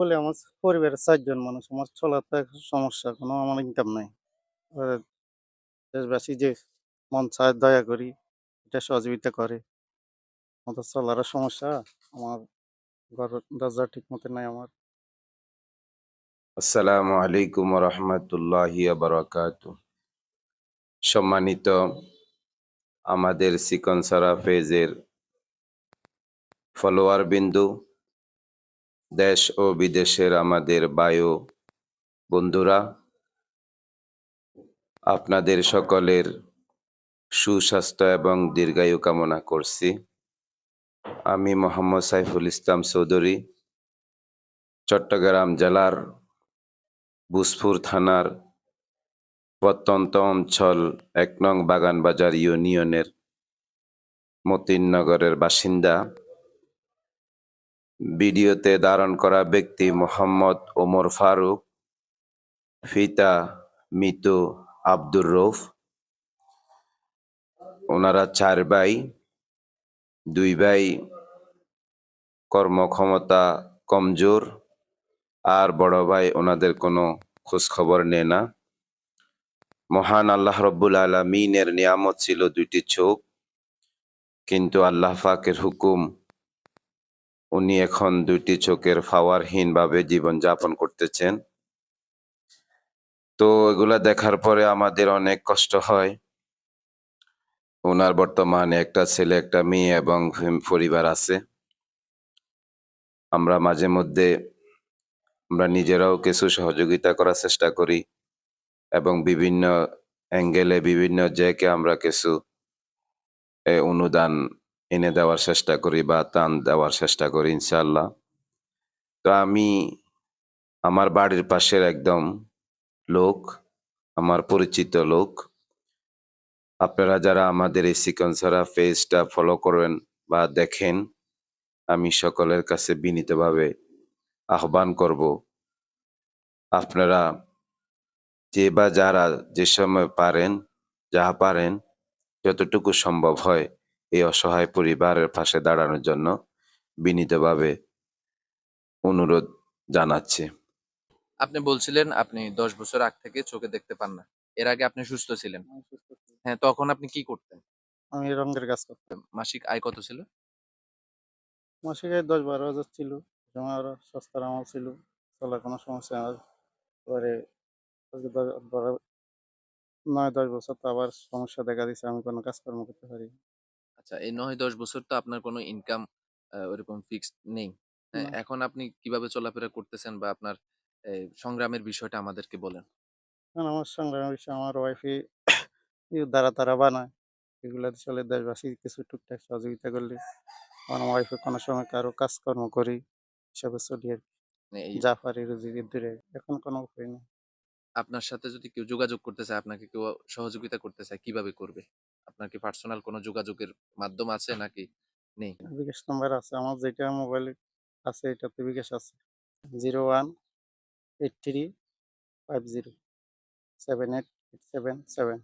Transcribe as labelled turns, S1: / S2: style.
S1: বলে আমার পরিবারের চারজন মানুষ, আমার চলার তো সমস্যা, কোনো আমার ইনকাম নাই। দেশবাসী যে মন চায়, দয়া করি, এটা সহযোগিতা করে। আমাদের চলারও সমস্যা, আমার ঘর দরজা ঠিক মতো নাই আমার।
S2: আসসালামু আলাইকুম রহমতুল্লাহি বারাকাত সম্মানিত আমাদের সিকনসারা পেজের ফলোয়ার বিন্দু দেশ ও বিদেশের আমাদের বায়ু বন্ধুরা, আপনাদের সকলের সুস্বাস্থ্য এবং দীর্ঘায়ু কামনা করছি। আমি মোহাম্মদ সাইফুল ইসলাম চৌধুরী, চট্টগ্রাম জেলার বুসফুর থানার প্রত্যন্ত অঞ্চল এক নং বাগানবাজার ইউনিয়নের মতিননগরের বাসিন্দা। ভিডিওতে ধারণ করা ব্যক্তি মোহাম্মদ ওমর ফারুক ফিতা মিতু আব্দুর রৌফ ওনারা চার ভাই, দুই ভাই, কর্মক্ষমতা কমজোর, আর বড় ভাই ওনাদের কোনো খোঁজখবর নেয় না। মহান আল্লাহ রব্বুল আলমিনের নিয়ামত ছিল দুইটি চোখ, কিন্তু আল্লাহ পাকের হুকুম উনি এখন দুইটি চোখের ফাওয়ারহীন ভাবে জীবন যাপন করতেছেন। তো এগুলা দেখার পরে আমাদের অনেক কষ্ট হয়। ওনার বর্তমানে একটা ছেলে, একটা মেয়ে এবং পরিবার আছে। আমরা মাঝে মধ্যে আমরা নিজেরাও কিছু সহযোগিতা করার চেষ্টা করি এবং বিভিন্ন অ্যাঙ্গেলে বিভিন্ন জায়গায় আমরা কিছু অনুদান এনে দেওয়ার চেষ্টা করি বা দান দেওয়ার চেষ্টা করি ইনশাল্লাহ তো আমি আমার বাড়ির পাশের একদম লোক, আমার পরিচিত লোক। আপনারা যারা আমাদের এই সিকন্সারা পেজটা ফলো করেন বা দেখেন, আমি সকলের কাছে বিনীতভাবে আহ্বান করব, আপনারা যে বা যারা যে সময় পারেন, যা পারেন, যতটুকু সম্ভব হয় এই অসহায় পরিবারের পাশে দাঁড়ানোর জন্য বিনীতভাবে অনুরোধ জানাচ্ছি।
S3: আপনি বলছিলেন আপনি দশ বছর আগ থেকে চোখে দেখতে পান না। এর আগে আপনি সুস্থ ছিলেন।
S1: সুস্থ
S3: হ্যাঁ তখন আপনি কি করতেন?
S1: আমি রঙের কাজ করতাম।
S3: মাসিক আয় কত ছিল?
S1: মাসিক আয় দশ বারো হাজার ছিল। আমার সস্তার আমার ছিল। চলার কোনো সমস্যা আমার পরে নয় দশ বছর তো আবার সমস্যা দেখা দিচ্ছে আমি কোনো কাজকর্ম করতে পারি না।
S3: আচ্ছা এই নয় দশ বছর তো আপনার কোনো ইনকাম ওরকম ফিক্সড নেই। হ্যাঁ,
S1: না।
S3: এখন আপনি কীভাবে চলাফেরা করতেছেন বা আপনার এই, সংগ্রামের বিষয়টা আমাদেরকে বলেন?
S1: আমার সংগ্রামের বিষয়ে আমার ওয়াইফই দ্বারা তারা বানায়। এগুলো চলে দেশবাসী কিছু টুকটাক সহযোগিতা করলে। আমার ওয়াইফে কোনো সময় কারও কাজকর্ম করি হিসাবে চলি আর কি।
S3: মানে এই
S1: যা পারি রুজি দূরে এখন কোনো উপায় নেই।
S3: আপনার সাথে যদি কেউ যোগাযোগ করতে চায় আপনাকে কেউ সহযোগিতা করতে চায় কীভাবে করবে? আপনার কি পার্সোনাল কোনো যোগাযোগের মাধ্যম আছে নাকি নেই?
S1: বিকাশ নাম্বার আছে, আমার যেটা মোবাইল আছে এটাতে বিকাশ আছে। Zero one eight three five zero seven eight eight seven seven